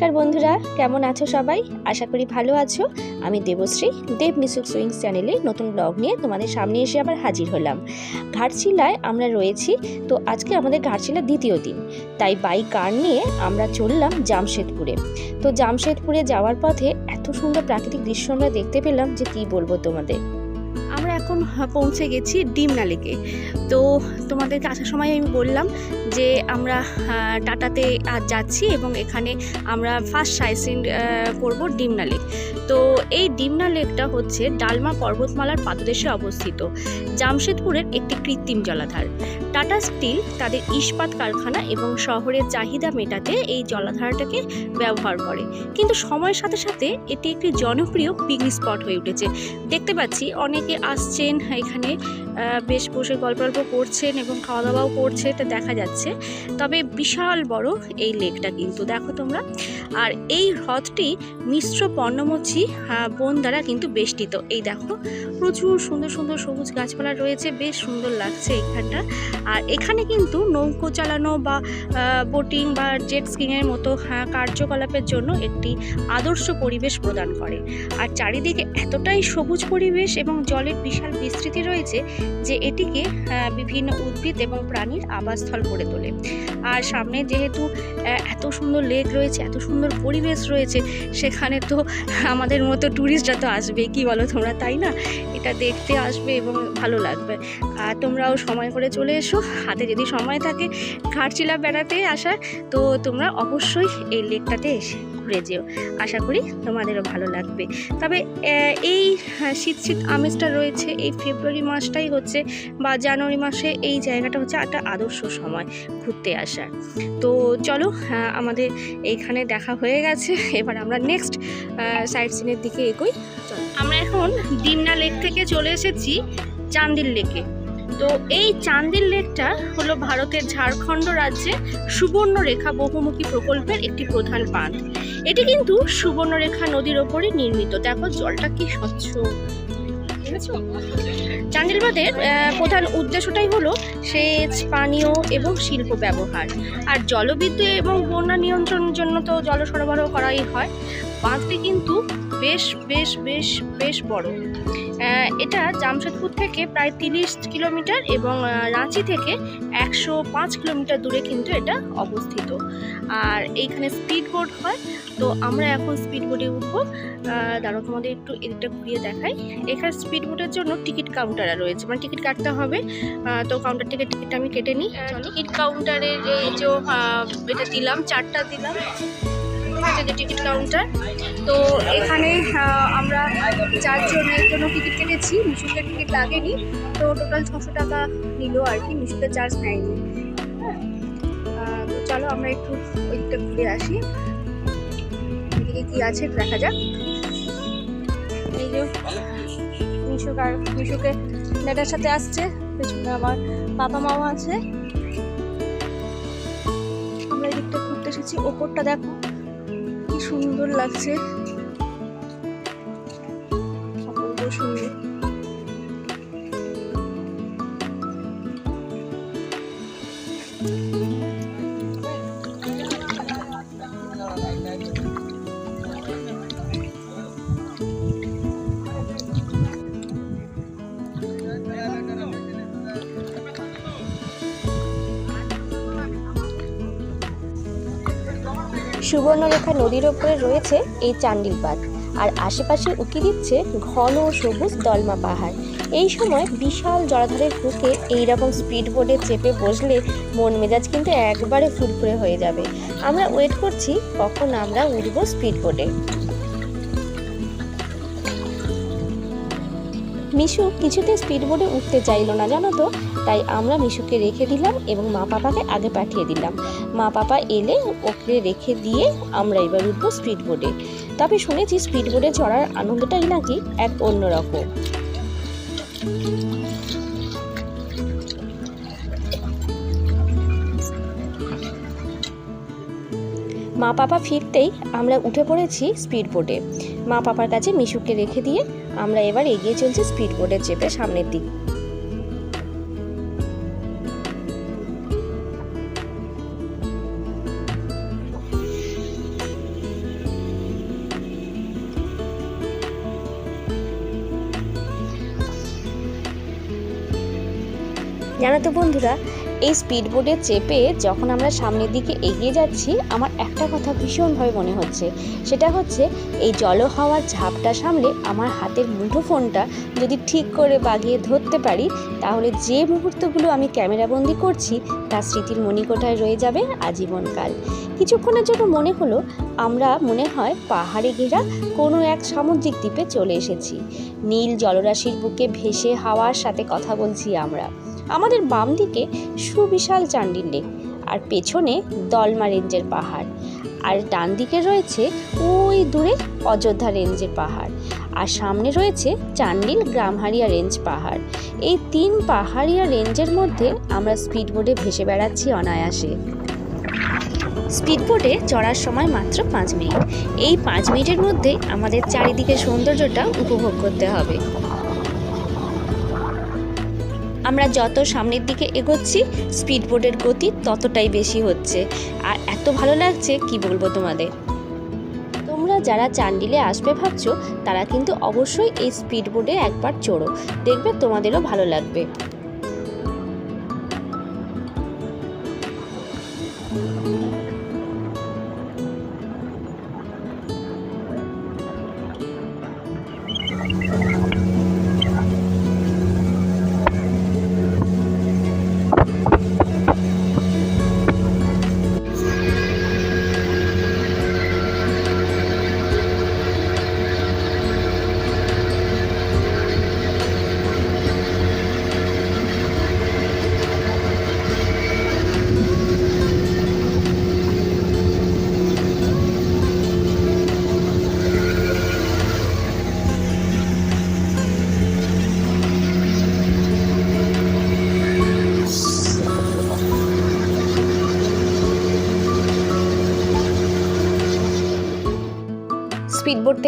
নমস্কার বন্ধুরা, কেমন আছো সবাই? আশা করি ভালো আছো। আমি দেবশ্রী, দেব মিসুক সুইংস চ্যানেলে নতুন ব্লগ নিয়ে তোমাদের সামনে এসে আবার হাজির হলাম। ঘাটশিলায় আমরা রয়েছি, তো আজকে আমাদের ঘাটশিলার দ্বিতীয় দিন। তাই বাইক কার নিয়ে আমরা চললাম জামশেদপুরে। তো জামশেদপুরে যাওয়ার পথে এত সুন্দর প্রাকৃতিক দৃশ্য আমরা দেখতে পেলাম যে কী বলব তোমাদের। আমরা এখন পৌঁছে গেছি ডিমনা লেকে তো তোমাদেরকে আসার সময় আমি বললাম যে আমরা টাটাতে আজ যাচ্ছি এবং এখানে আমরা ফার্স্ট সাইসিন করব ডিমনা তো এই ডিমনা লেকটা হচ্ছে ডালমা পর্বতমালার পাদদেশে অবস্থিত, জামশেদপুরের একটি কৃত্রিম জলাধার। টাটা স্টিল তাদের ইস্পাত কারখানা এবং শহরের চাহিদা মেটাতে এই জলাধারটাকে ব্যবহার করে। কিন্তু সময়ের সাথে সাথে এটি একটি জনপ্রিয় পিকনিক স্পট হয়ে উঠেছে। দেখতে পাচ্ছি অনেকে আসছেন এখানে। বেশ বসে গল্প গল্প করছেন এবং খাওয়া দাওয়াও করছে এটা দেখা যাচ্ছে। তবে বিশাল বড় এই লেকটা কিন্তু দেখো তোমরা। আর এই হ্রদটি মিশ্র পর্ণমোচী বন দ্বারা কিন্তু বেষ্টিত। এই দেখো প্রচুর সুন্দর সুন্দর সবুজ গাছপালা রয়েছে বেশ সুন্দর লাগছে এখানটা। আর এখানে কিন্তু নৌকো চালানো বা বোটিং বা জেট স্কিংয়ের মতো আহ, কার্যকলাপের জন্য একটি আদর্শ পরিবেশ প্রদান করে। আর চারিদিকে এতটাই সবুজ পরিবেশ এবং জলের বিশাল বিস্তৃতি রয়েছে যে এটিকে বিভিন্ন উদ্ভিদ এবং প্রাণীর আবাসস্থল করে তোলে। আর সামনে যেহেতু এত সুন্দর লেক রয়েছে, এত সুন্দর পরিবেশ রয়েছে, সেখানে তো আমাদের মতো ট্যুরিস্টরা তো আসবে কি বলো তোমরা, তাই না? এটা দেখতে আসবে এবং ভালো লাগবে। আর তোমরাও সময় করে চলে এসো। হাতে যদি সময় থাকে ঘাটশিলা বেড়াতে আসার, তো তোমরা অবশ্যই এই লেকটাতে এসে ঘুরে যেও আশা করি তোমাদেরও ভালো লাগবে। তবে এই হ্যাঁ, শীত শীত আমেজটা রয়েছে এই ফেব্রুয়ারি মাসটাই হচ্ছে বা জানুয়ারি মাসে এই জায়গাটা হচ্ছে একটা আদর্শ সময় ঘুরতে আসার। তো চলো আমাদের এইখানে দেখা হয়ে গেছে। এবার আমরা নেক্সট সাইট সিনের দিকে এগোই। চলো। আমরা এখন ডিমনা লেক থেকে চলে এসেছি চান্দিল লেকে তো এই চান্দিল লেকটা হলো ভারতের ঝাড়খণ্ড রাজ্যে সুবর্ণরেখা বহুমুখী প্রকল্পের একটি প্রধান বাঁধ। এটি কিন্তু সুবর্ণরেখা নদীর ওপরে নির্মিত। দেখো জলটা কি স্বচ্ছ। দেখেছ? চান্দিল বাঁধের প্রধান উদ্দেশ্যটাই হলো সেচ পানীয় এবং শিল্প ব্যবহার। আর জলবিদ্যুৎ এবং বন্যা নিয়ন্ত্রণের জন্য তো জল সরবরাহ করাই হয়। বাঁধটি কিন্তু বেশ বেশ বেশ বেশ বড়। এটা জামশেদপুর থেকে প্রায় তিরিশ কিলোমিটার এবং রাঁচি থেকে একশো পাঁচ কিলোমিটার দূরে কিন্তু এটা অবস্থিত। আর এইখানে স্পিড বোট হয়। তো আমরা এখন স্পিড বোটে উঠবো। দাঁড়াও তোমাদের একটু এদিকটা ঘুরিয়ে দেখাই। এখানে স্পিড বোটের জন্য টিকিট কাউন্টার রয়েছে। মানে টিকিট কাটতে হবে। তো কাউন্টার থেকে টিকিটটা আমি কেটে নিই। টিকিট কাউন্টারের এই যে এটা দিলাম চারটা দিলাম। এটা যে টিকিট কাউন্টার। তো এখানে আমরা চারজনের জন্য টিকিট কেটেছি। মিশুকের টিকিট লাগেনি। তো টোটাল ছশো টাকা নিল আর কি। মিশুকের চার্জ নেয়নি। চলো আমরা একটু ওইদিকটা ঘুরে আসি। এদিকে কি আছে দেখা যাক। এই যে মিশুক আর মিশুকে ড্যাডার সাথে আসছে। পেছনে আমার বাবা মাও আছে। আমরা এদিকটা ঘুরতে এসেছি। ওপরটা দেখো। সুন্দর লাগছে। অপূর্ব সুন্দর। সুবর্ণরেখা নদীর ওপরে রয়েছে এই চান্ডিল বাঁধ। আর আশেপাশে উঁকি দিচ্ছে ঘন সবুজ দলমা পাহাড়। এই সময় বিশাল জলাধারের বুকে এইরকম স্পিড বোটে চেপে বসলে মন মেজাজ কিন্তু একবারে ফুরফুরে হয়ে যাবে। আমরা ওয়েট করছি, কখন আমরা উঠবো স্পিড বোটে মিশু কিছুতে স্পিড বোটে উঠতে চাইলো না, জানো তো? তাই আমরা মিশুকে রেখে দিলাম এবং মা পাপাকে আগে পাঠিয়ে দিলাম। মা পাপা এলে ওকে রেখে দিয়ে আমরা এবার উঠবো স্পিড বোটে তবে শুনেছি স্পিড বোটে চড়ার আনন্দটাই নাকি এক অন্যরকম মা পাপা ফিরতেই আমরা উঠে পড়েছি স্পিড বোটে মা পাপার কাছে মিশুকে রেখে দিয়ে আমরা এবার এগিয়ে চলছি স্পিড বোটে চেপে সামনের দিক। জানো তো বন্ধুরা, এই স্পিড বোটে চেপে যখন আমরা সামনের দিকে এগিয়ে যাচ্ছি, আমার একটা কথা ভীষণভাবে মনে হচ্ছে। সেটা হচ্ছে, এই জল হাওয়ার ঝাপটা সামলে আমার হাতের মুঠো ফোনটা যদি ঠিক করে বাগিয়ে ধরতে পারি, তাহলে যে মুহূর্তগুলো আমি ক্যামেরাবন্দি করছি, তার স্মৃতির মণিকোঠায় রয়ে যাবে আজীবনকাল। কিছুক্ষণের জন্য মনে হলো, আমরা মনে হয় পাহাড়ে ঘেরা কোনো এক সামুদ্রিক দ্বীপে চলে এসেছি। নীল জলরাশির বুকে ভেসে হাওয়ার সাথে কথা বলছি আমরা। আমাদের বাম দিকে সুবিশাল চান্ডিল লেক আর পেছনে দলমা রেঞ্জের পাহাড়। আর ডান দিকে রয়েছে ওই দূরে অযোধ্যা রেঞ্জের পাহাড়, আর সামনে রয়েছে চান্ডিল গ্রামহারিয়া রেঞ্জ পাহাড়। এই তিন পাহাড়িয়া রেঞ্জের মধ্যে আমরা স্পিডবোটে ভেসে বেড়াচ্ছি অনায়াসে। স্পিডবোটে চড়ার সময় মাত্র পাঁচ মিনিট। এই পাঁচ মিনিটের মধ্যে আমাদের চারিদিকে সৌন্দর্যটা উপভোগ করতে হবে। আমরা যত সামনের দিকে এগোচ্ছি স্পিড বোর্ডের গতি ততটাই বেশি হচ্ছে। আর এত ভালো লাগছে, কি বলব তোমাদের? তোমরা যারা চান্ডিলে আসবে ভাবছ, তারা কিন্তু অবশ্যই এই স্পিড বোর্ডে একবার চড়ো। দেখবে তোমাদেরও ভালো লাগবে।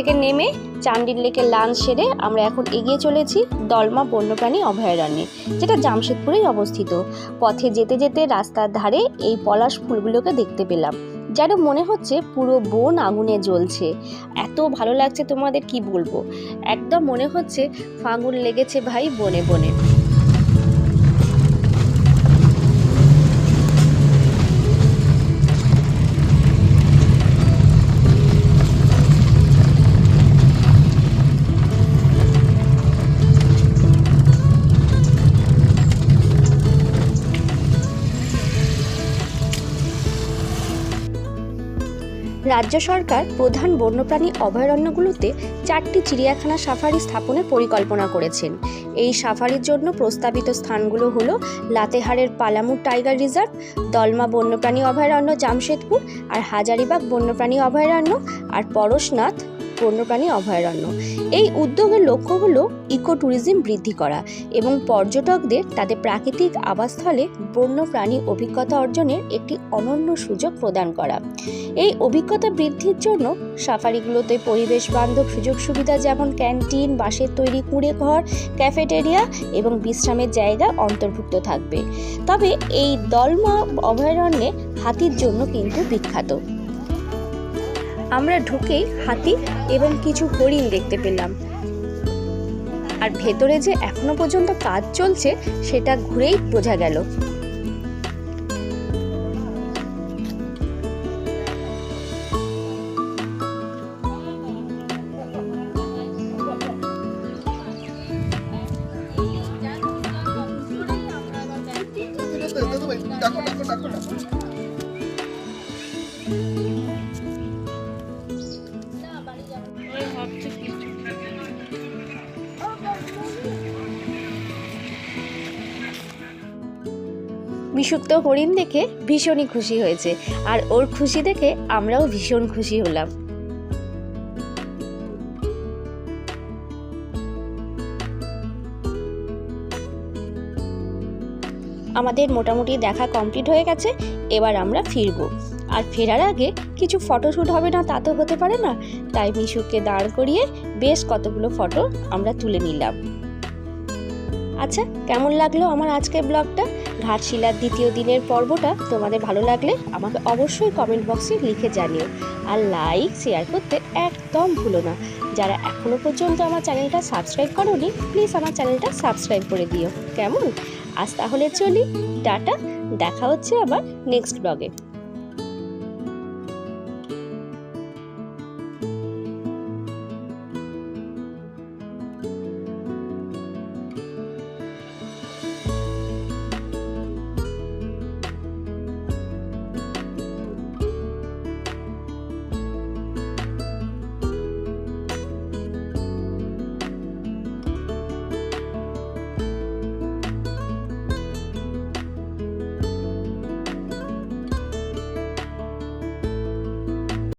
থেকে নেমে চান্ডিল লেকের লাঞ্চ সেরে আমরা এখন এগিয়ে চলেছি দলমা বন্যপ্রাণী অভয়ারণ্যে, যেটা জামশেদপুরেই অবস্থিত। পথে যেতে যেতে রাস্তার ধারে এই পলাশ ফুলগুলোকে দেখতে পেলাম, যেন মনে হচ্ছে পুরো বন আগুনে জ্বলছে। এত ভালো লাগছে তোমাদের, কি বলব? একদম মনে হচ্ছে ফাগুন লেগেছে ভাই বনে বনে। রাজ্য সরকার প্রধান বন্যপ্রাণী অভয়ারণ্যগুলোতে চারটি চিড়িয়াখানা সাফারি স্থাপনের পরিকল্পনা করেছেন। এই সাফারির জন্য প্রস্তাবিত স্থানগুলো হল লাতেহারের পালামু টাইগার রিজার্ভ, দলমা বন্যপ্রাণী অভয়ারণ্য, জামশেদপুর, আর হাজারিবাগ বন্যপ্রাণী অভয়ারণ্য, আর পরশনাথ বন্যপ্রাণী অভয়ারণ্য। এই উদ্যোগের লক্ষ্য হল ইকো ট্যুরিজম বৃদ্ধি করা এবং পর্যটকদের তাদের প্রাকৃতিক আবাসস্থলে বন্যপ্রাণী অভিজ্ঞতা অর্জনের একটি অনন্য সুযোগ প্রদান করা। এই অভিজ্ঞতা বৃদ্ধির জন্য সাফারিগুলোতে পরিবেশ বান্ধব সুযোগ সুবিধা যেমন ক্যান্টিন, বাঁশের তৈরি কুঁড়ে ঘর, ক্যাফেটেরিয়া এবং বিশ্রামের জায়গা অন্তর্ভুক্ত থাকবে। তবে এই দলমা অভয়ারণ্যে হাতির জন্য কিন্তু বিখ্যাত। আমরা ঢুকেই হাতি এবং কিছু হরিণ দেখতে পেলাম। আর ভেতরে যে এখনও পর্যন্ত কাজ চলছে, সেটা ঘুরেই বোঝা গেল। বিশুক্ত হরিণ দেখে ভীষণই খুশি হয়েছে। আর ওর খুশি দেখে আমরাও ভীষণ খুশি হলাম। আমাদের মোটামুটি দেখা কমপ্লিট হয়ে গেছে, এবার আমরা ফিরবো। আর ফেরার আগে কিছু ফটোশ্যুট হবে না তা তো হতে পারে না, তাই মিশুকে দাঁড় করিয়ে বেশ কতগুলো ফটো আমরা তুলে নিলাম। আচ্ছা কেমন লাগল আমার আজকের ব্লগটা ঘাটশিলার দ্বিতীয় দিনের পর্বটা তোমাদের ভালো লাগলে আমাকে অবশ্যই কমেন্ট বক্সে লিখে জানিও। আর লাইক শেয়ার করতে একদম ভুলো না। যারা এখনও পর্যন্ত আমার চ্যানেলটা সাবস্ক্রাইব করোনি প্লিজ আমার চ্যানেলটা সাবস্ক্রাইব করে দিও। কেমন? আজ তাহলে চলি, টাটা, দেখা হচ্ছে আবার নেক্সট ব্লগে